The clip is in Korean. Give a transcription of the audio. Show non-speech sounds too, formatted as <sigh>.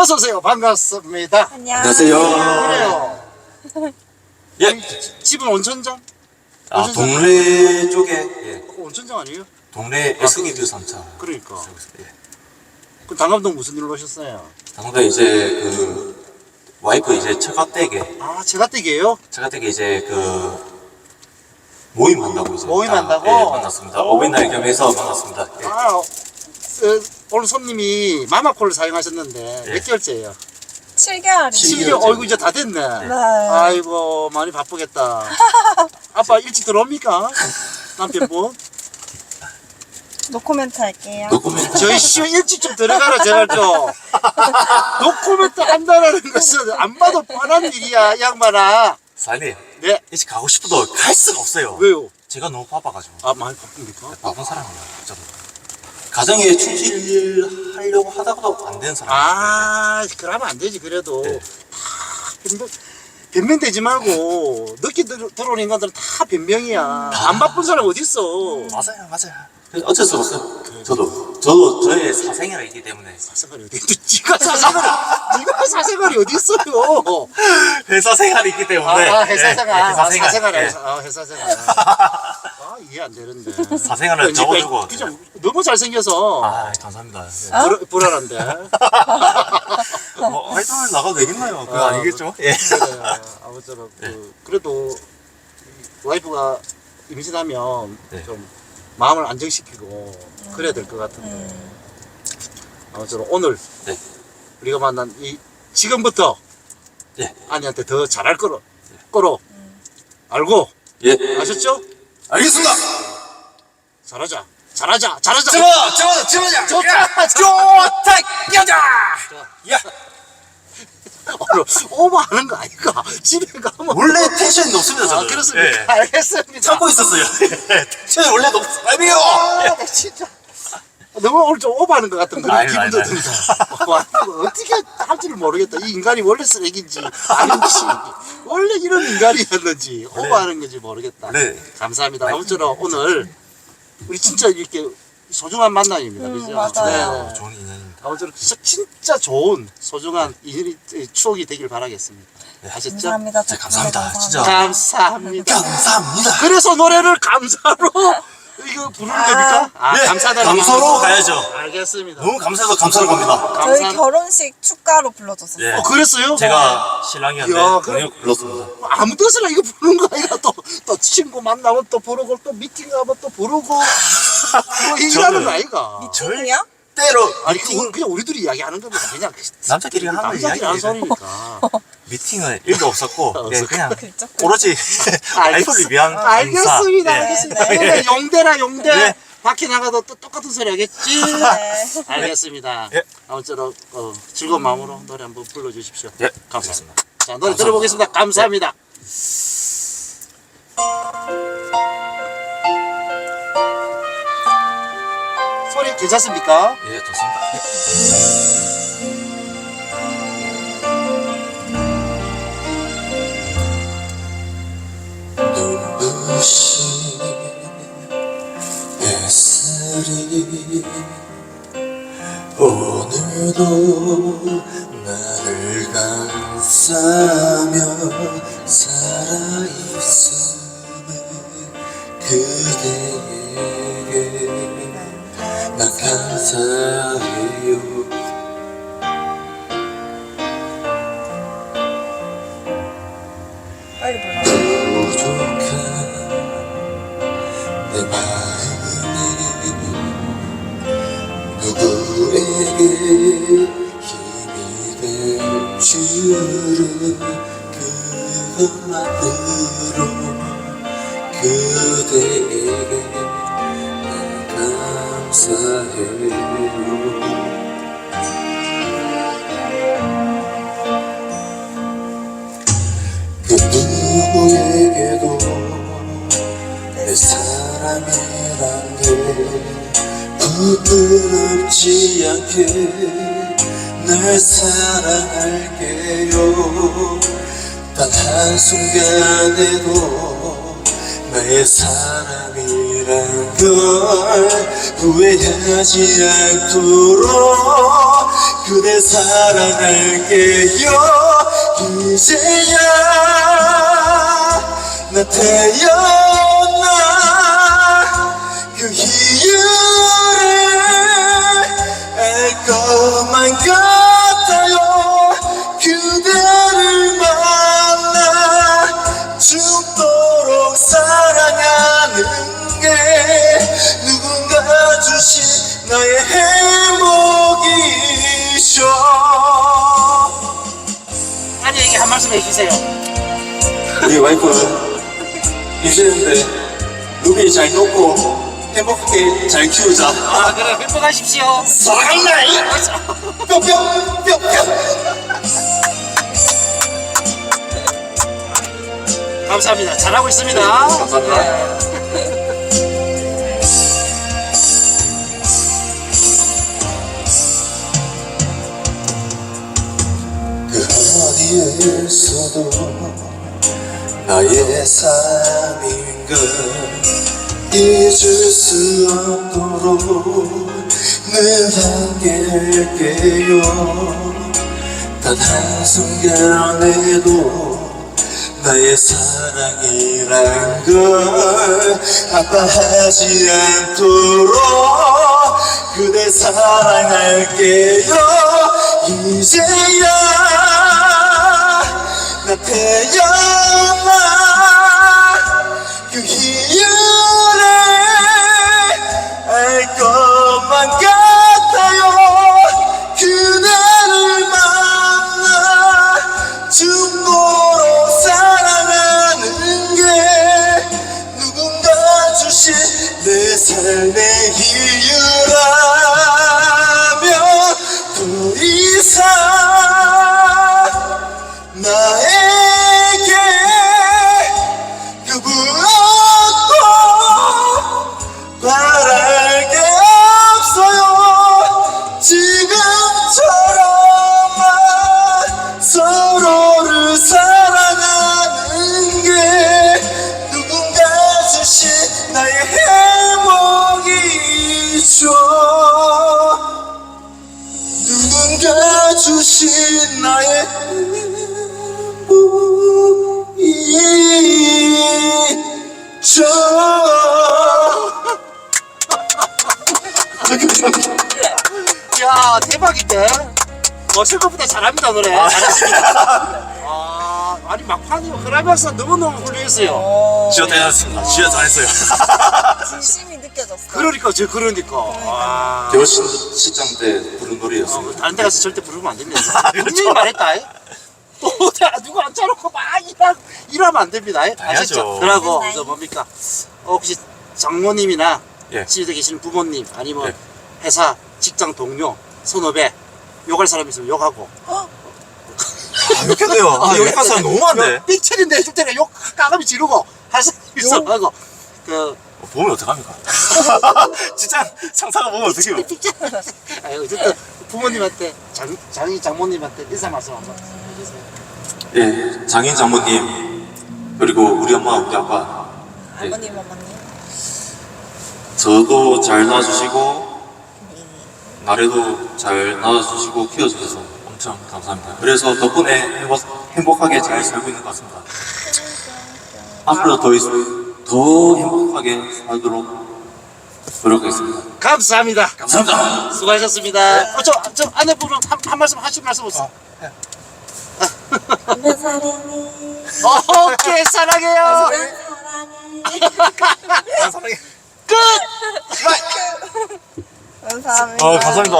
어서 오세요. 반갑습니다. 안녕하세요. 그래요. 예. 집은 온천장? 아? 동래 쪽에 예. 어, 온천장 아니에요? 동래 에스기 뷰 3차. 그러니까. 예. 그 당감동 무슨 일로 오셨어요? 당대 이제 그 와이프 이제 처가댁에 아, 제가 댁이에요? 처가댁에 이제 그 모임 한다고 이제 모임 딱, 한다고? 예, 만났습니다. 오. 어버이날 겸해서 만났습니다. 예. 아, 어, 어, 오늘 손님이 마마콜을 사용하셨는데 예. 몇 개월째예요? 7개월이. 칠- 7개월. 어이구 이제 다 됐네. 네. 아이고 많이 바쁘겠다. <laughs> 아빠 일찍 들어옵니까? 남편분? 노코멘트 할게요. 노코멘트. 저희 쇼 일찍 좀 들어가라 제발 좀. 노코멘트 한다는 것은 안 봐도 뻔한 일이야 이 양반아. 사장님 네. 일찍 가고 싶어도 갈 수가 없어요. 왜요? 제가 너무 바빠가지고 아 많이 바쁩니까? 바쁜 사람이에요. 저도. 가정에 충실하려고 하다가도 안 되는 사람. 아 그러면 안 되지 그래도 네. 다 변명, 변명되지 말고 늦게 들, 들어오는 인간들은 다 변명이야. 안 바쁜 사람 어디 있어? 맞아요, 맞아요. 어쩔 수 없어요. 저도 저도 저의 사생활이 있기 때문에 사생활이 어디 있는데 네가 사생활이 <laughs> 네가 사생활이 어디 있어요? 회사 생활이 있기 때문에 아, 아 회사 예, 생활, 예, 아, 회사 생활, 사생활, 예. 아, 회사 생활. <laughs> 아, 이해 안 되는데. 사생활을 적어주고. 그죠? 너무 잘생겨서 아 감사합니다. 불, 불안한데. <laughs> 뭐 활동을 나가도 되겠나요? 그거 아, 아니겠죠? 예. 그래, 아무쪼록 그, 그래도 와이프가 임신하면 네. 좀 마음을 안정시키고 그래야 될 것 같은데. 음. 아무쪼록 오늘 네. 우리가 만난 이 지금부터 예. 아니한테 더 잘할 거로 거로 알고 예. 아셨죠? 알겠습니다. 잘하자. 잘하자. 잘하자. 좋아, 좋아, 좋아, 좋다. 좋다, 여자. 야, 오늘 오버하는 거 아닌가? 집에 가면 원래 텐션이 높습니다. 저는. 아 그렇습니까? 예. 알겠습니다. 참고 있었어요. <laughs> 예. 텐션이 원래 높. 아니요. 아, 나 진짜 너무 오늘 좀 오버하는 것 같은 그런 기분도 아니, 아니. 든다. 와, 이거 어떻게 할지를 모르겠다. 이 인간이 원래 쓰레기인지 아닌지 원래 이런 인간이었는지 오버하는 건지 모르겠다. 네. 감사합니다. 아무쪼록 오늘 우리 진짜 이렇게 소중한 만남입니다. 음, 그죠? 맞아요. 네. 좋은 인연입니다. 아무쪼록 진짜, 진짜 좋은 소중한 인연이 추억이 되길 바라겠습니다. 아셨죠? 감사합니다. 네, 감사합니다. 진짜. 감사합니다. 감사합니다. 그래서 노래를 감사로 이거 부르는 겁니까? 아, 네, 감사다. 감사로 가야죠. 알겠습니다. 너무 감사해서 감사로 갑니다. 저희 감사- 결혼식 축가로 불러줬어요. 예. 어, 그랬어요? 제가 신랑이었는데 이야, 그래. 그냥 불렀습니다. 아무 데서나 이거 부르는 거 아니라 또, 또 친구 만나면 또 부르고 또 미팅 가면 또 부르고 뭐 얘기하는 저는- 거 아이가? 미팅이요? 때로 아니 그건 그냥 우리들이 이야기하는 겁니다. 그냥 남자끼리 하는 남자끼리 하는 이야기예요. 소리니까. <laughs> 미팅은 일도 없었고 예, 그냥 그죠? 오로지 <laughs> <laughs> 와이프를 위한 인사. 알겠습니다. 예. 알겠습니다. 네, 그래, 용대라 용대. 네. 밖에 나가도 또 똑같은 소리 하겠지. 네. 알겠습니다. 예. 아무쪼록 어, 즐거운 마음으로 노래 한번 불러주십시오. 예, 감사합니다. 자, 노래 들어보겠습니다. 감사합니다. 괜찮습니까? 예, 좋습니다. 오늘도 나를 감싸며 살아있음을 나 빨리 불러. 부족한 내 마음이 누구에게 힘이 될 줄은 그것만으로 그대에게 나 감사해요 그 누구에게도 내 사람이란 게 부끄럽지 않게 날 사랑할게요. 단 한순간에도 날 나의 사랑이란 걸 후회하지 않도록 그대 사랑할게요. 이제야 나 태어나 나의 행복이죠 아내에게 한 말씀 해주세요. 우리 와이프 임신했는데 루비 잘 놓고 행복하게 잘 키우자 아 그래 행복하십시오. 사랑한다 이 뿅뿅 뿅뿅 감사합니다. 잘하고 있습니다. 감사합니다. 어디에서도 나의 사랑인 걸 잊을 수 없도록 늘 함께할게요. 단 한순간에도 나의 사랑이란 걸 아파하지 않도록 그대 사랑할게요. 이제야 나 태어나 그 이유를 알 것만 같아요. 그대를 만나 죽도록 사랑하는 게 누군가 주신 내 삶의 이유 주신 나의 행복이죠 야 대박인데. 어 생각보다 잘합니다 노래. 잘했습니다. 아 <laughs> 아니 막판이 흐라면서 너무 너무 훌륭했어요. 오, 진짜 잘했습니다 진짜 잘했어요 진심이 느껴졌어. 그러니까 저 그러니까. 아. 개월 시장 때 부른 노래였습니다 어, 다른 데 가서 절대 부르면 안 됩니다. <laughs> 분명히 말했다. 이. 또 내가 누구 앉혀놓고 막 일하, 일하면 안 됩니다. 이. 당연하죠. 그러고 네. 저 뭡니까? 어, 혹시 장모님이나 예. 집에 계시는 부모님 아니면 예. 회사 직장 동료 선후배 욕할 사람 있으면 욕하고 아 욕해도요. 아 욕할 사람 너무 많네. 삑칠인데 해줄 때는 욕 까감이 지르고 할 사람 있어 하고. 그 보면 어떡합니까? <laughs> 진짜 상사가 보면 어떡해요? 아니, 어쨌든 부모님한테 장, 장인 장모님한테 인사 말씀 한번 해주세요. 예 장인 장모님 그리고 우리 엄마 우리 아빠. 예, 어머님, 어머님. 저도 잘 낳아주시고 나래도 잘 낳아주시고 키워주셔서 엄청 감사합니다. 그래서 덕분에 행복, 행복 하게 잘 살고 있는 것 같습니다. 앞으로 더, 있, 더 행복하게 살도록 노력하겠습니다. 감사합니다. 감사합니다. 수고하셨습니다. 어, 저, 저 아내분은 한, 한 말씀 하실 말씀 없어? 내 사랑해. 오케이, 사랑해요. 사랑해. 사랑해. 끝! <laughs> 감사합니다. 어, 감사합니다.